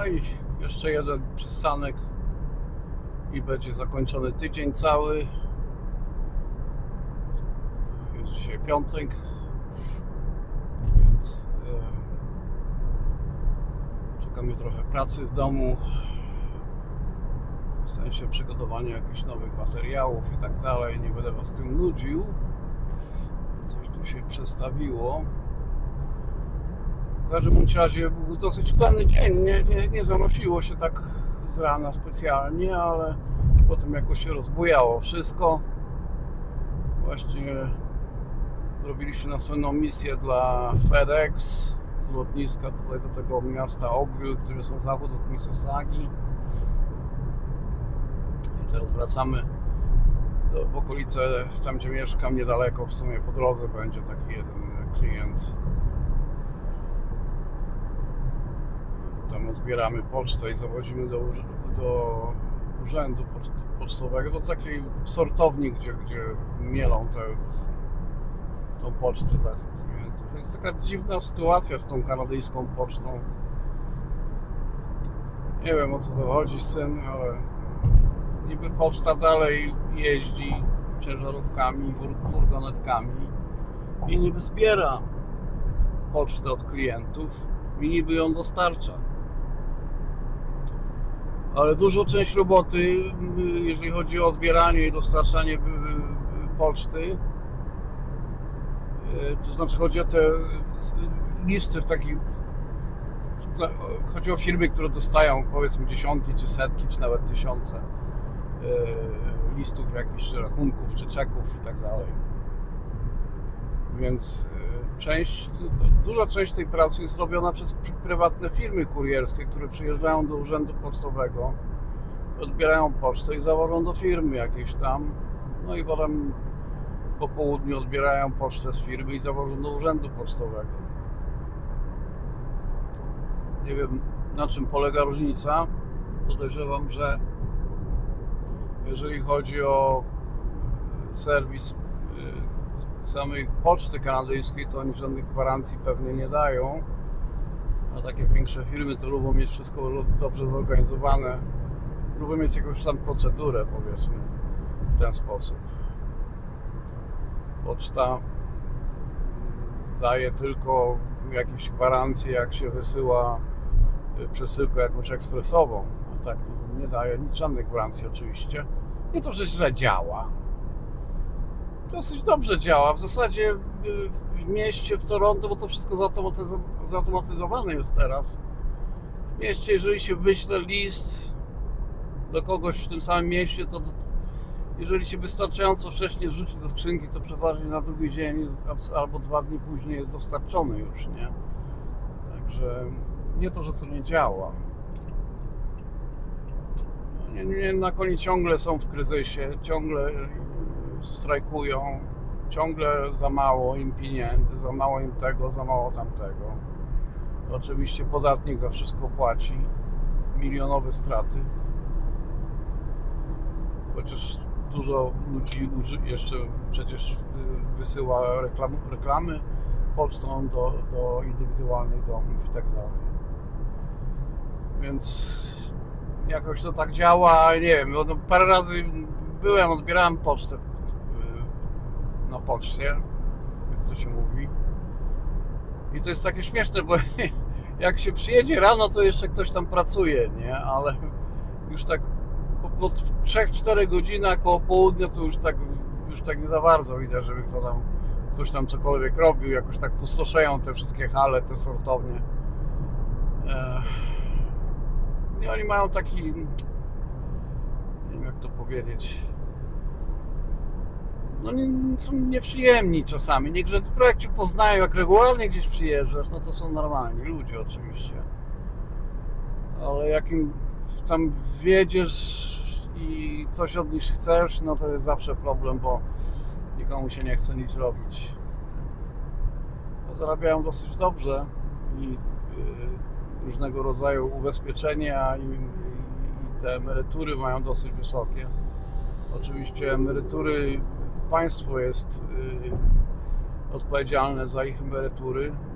No i jeszcze jeden przystanek i będzie zakończony tydzień cały. Jest dzisiaj piątek, więc e, trochę pracy w domu. W sensie przygotowania jakichś nowych materiałów i tak dalej. Nie będę Was tym nudził. Coś tu się przestawiło. W każdym razie był dosyć udany dzień. Nie, nie, nie zanosiło się tak z rana specjalnie, ale potem jakoś się rozbujało wszystko. Właśnie zrobiliśmy następną misję dla FedEx z lotniska tutaj do tego miasta Oakville, które na zachód od Mississaugi. I teraz wracamy do, w okolice, tam gdzie mieszkam, niedaleko w sumie po drodze będzie taki jeden klient. Tam odbieramy pocztę i zawozimy do, do urzędu poczt- pocztowego, do takiej sortowni, gdzie, gdzie mielą te, tą pocztę dla klientów. Jest taka dziwna sytuacja z tą kanadyjską pocztą. Nie wiem o co to chodzi z tym, ale niby poczta dalej jeździ ciężarówkami, fur- furgonetkami i niby zbiera pocztę od klientów i niby ją dostarcza. Ale dużo część roboty, y, jeżeli chodzi o odbieranie i dostarczanie y, y, poczty, to znaczy chodzi o te listy w takich chodzi o firmy, które dostają powiedzmy dziesiątki, czy setki, czy nawet tysiące listów jakichś, czy rachunków, czy czeków i tak dalej. Więc e, część, duża część tej pracy jest robiona przez pr- prywatne firmy kurierskie, które przyjeżdżają do urzędu pocztowego, odbierają pocztę i zawożą do firmy jakiejś tam, no i potem po południu odbierają pocztę z firmy i zawożą do urzędu pocztowego. Nie wiem na czym polega różnica. Podejrzewam, że jeżeli chodzi o serwis y, samej poczty kanadyjskiej, to oni żadnych gwarancji pewnie nie dają. A takie większe firmy to lubią mieć wszystko dobrze zorganizowane. Lubią mieć jakąś tam procedurę, powiedzmy, w ten sposób. Poczta daje tylko jakieś gwarancje, jak się wysyła y, przesyłkę jakąś ekspresową. A tak to nie daje nic, żadnych gwarancji oczywiście. Nie to, że źle działa. Dosyć dobrze działa. W zasadzie y, w mieście, w Toronto, bo to wszystko zautomatyzo- zautomatyzowane jest teraz. W mieście, jeżeli się wyśle list do kogoś w tym samym mieście, to jeżeli się wystarczająco wcześnie wrzuci do skrzynki, to przeważnie na drugi dzień albo dwa dni później jest dostarczony już, nie? Także nie to, że to nie działa. No, Nie, nie, na koniec ciągle są w kryzysie, ciągle strajkują, ciągle za mało im pieniędzy, za mało im tego, za mało tamtego. Oczywiście podatnik za wszystko płaci, milionowe straty chociaż dużo ludzi jeszcze przecież y, wysyła reklam, reklamy pocztą do, do indywidualnych domów i tak dalej. Więc jakoś to tak działa, nie wiem, no, parę razy byłem, odbierałem pocztę na poczcie, jak to się mówi. I to jest takie śmieszne, bo jak się przyjedzie rano, to jeszcze ktoś tam pracuje, nie? Ale już tak po, po 3-4 godzinach koło południa to już tak, już tak nie za bardzo widać, żeby kto tam, ktoś tam cokolwiek robił, jakoś tak pustoszeją te wszystkie hale, te sortownie. I oni mają taki, nie wiem jak to powiedzieć, no nie, są nieprzyjemni czasami. Niektórzy dopiero jak Cię poznają, jak regularnie gdzieś przyjeżdżasz, no to są normalni ludzie oczywiście. Ale jak im tam wiedziesz i coś od nich chcesz, no to jest zawsze problem, bo nikomu się nie chce nic robić. Zarabiają dosyć dobrze i y, różnego rodzaju ubezpieczenia i, i te emerytury mają dosyć wysokie. Oczywiście emerytury, państwo jest y, odpowiedzialne za ich emerytury,